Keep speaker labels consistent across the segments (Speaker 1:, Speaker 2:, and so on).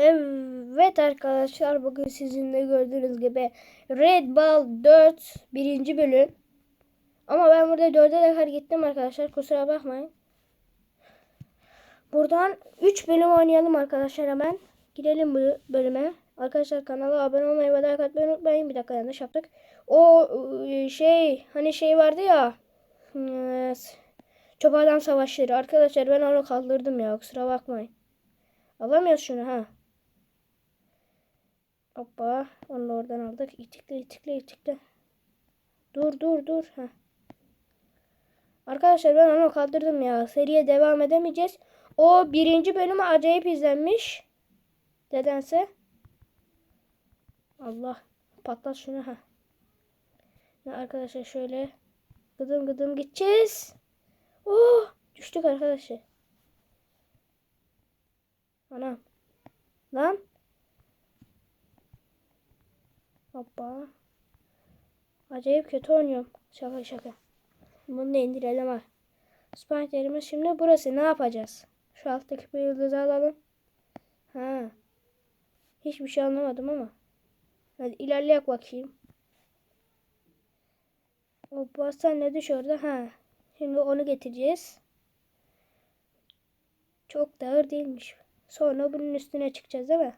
Speaker 1: Evet arkadaşlar bugün sizinle gördüğünüz gibi Red Ball 4 birinci bölüm. Ama ben burada 4'e kadar gittim arkadaşlar kusura bakmayın. Buradan 3 bölüm oynayalım arkadaşlar hemen. Gidelim bu bölüme. Arkadaşlar kanala abone olmayı ve like atmayı unutmayın. Bir dakika yanlış yaptık. O e, şey hani şey vardı ya. e, Çöp adam savaşları. Arkadaşlar ben onu kaldırdım ya kusura bakmayın. Alamıyoruz şunu ha. Hoppa. Onu da oradan aldık. İtikle itikle itikle. Dur dur dur. Heh. Arkadaşlar ben onu kaldırdım ya. Seriye devam edemeyeceğiz. O birinci bölümü acayip izlenmiş. Nedense. Allah. Patlat şunu ha. Arkadaşlar şöyle gıdım gıdım gideceğiz. Oh! Düştük arkadaşlar. Anam. Lan. Hoppa. Acayip kötü oynuyorum. Şaka şaka. Bunu da indirelim ha. Spider'imiz şimdi burası. Ne yapacağız? Şu alttaki bir yıldızı alalım. Ha. Hiçbir şey anlamadım ama. Hadi ilerleyek bakayım. Hoppa sen ne düş orada? Ha. Şimdi onu getireceğiz. Çok da ağır değilmiş. Sonra bunun üstüne çıkacağız değil mi?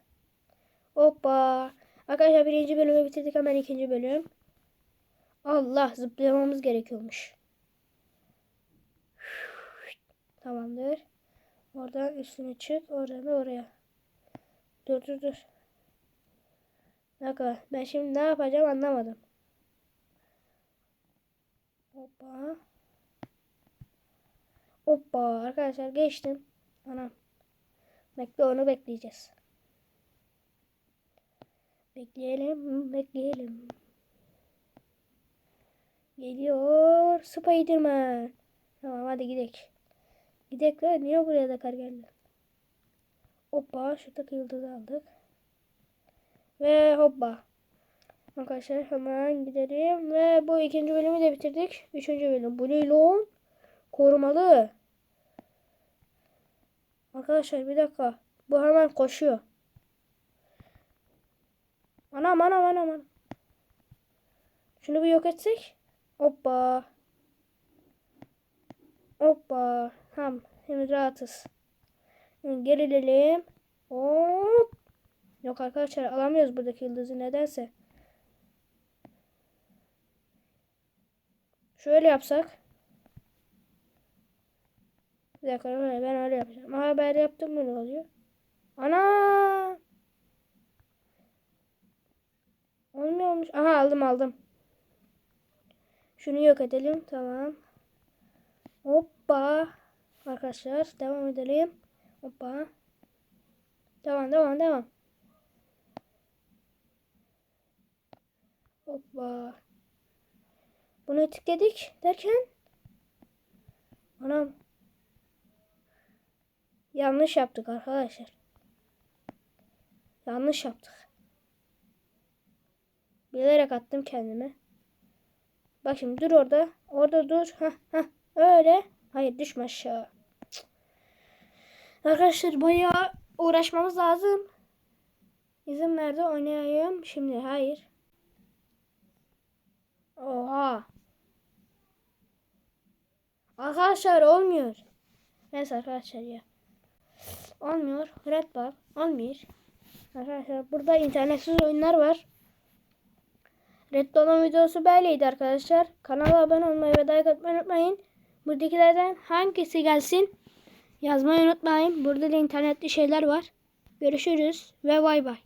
Speaker 1: Hoppa. Arkadaşlar birinci bölümü bitirdik hemen ikinci bölüm. Allah zıplamamız gerekiyormuş. Tamamdır. Oradan üstüne çık. Oradan da oraya. Dur dur dur. Dakika. Ben şimdi ne yapacağım anlamadım. Hoppa. Hoppa. Arkadaşlar geçtim. Anam. Bekle onu bekleyeceğiz. Bekleyelim, bekleyelim. Geliyor Spiderman. Tamam hadi gidelim. Gidelim lan. Niye buraya da kar geldi? Hoppa şuradaki yıldızı aldık. Ve hoppa. Arkadaşlar hemen gidelim. Ve bu ikinci bölümü de bitirdik. Üçüncü bölüm. Bu ne lan? Korumalı. Arkadaşlar bir dakika. Bu hemen koşuyor. Anam anam anam anam. Şunu bir yok etsek. Hoppa. Hoppa. Tamam. Şimdi rahatız. Gerilelim. Hop. Yok arkadaşlar alamıyoruz buradaki yıldızı nedense. Şöyle yapsak. Bir dakika ben öyle yapacağım. Ama ben yaptım mı ne oluyor? Ana! Olmuyormuş. Aha aldım aldım. Şunu yok edelim. Tamam. Hoppa. Arkadaşlar devam edelim. Hoppa. Devam devam devam. Hoppa. Bunu etikledik derken. Anam. Yanlış yaptık arkadaşlar. Yanlış yaptık. Bilerek attım kendime. Bak şimdi dur orada. Orada dur. Heh, heh. Öyle. Hayır düşme aşağı. Arkadaşlar bayağı uğraşmamız lazım. İzin verdi oynayayım. Şimdi hayır. Oha. Arkadaşlar olmuyor. Neyse arkadaşlar ya. Olmuyor. Red Ball. Olmuyor. Arkadaşlar burada internetsiz oyunlar var. Red Dawn videosu böyleydi arkadaşlar. Kanala abone olmayı ve like atmayı unutmayın. Buradakilerden hangisi gelsin yazmayı unutmayın. Burada da internetli şeyler var. Görüşürüz ve bay bay.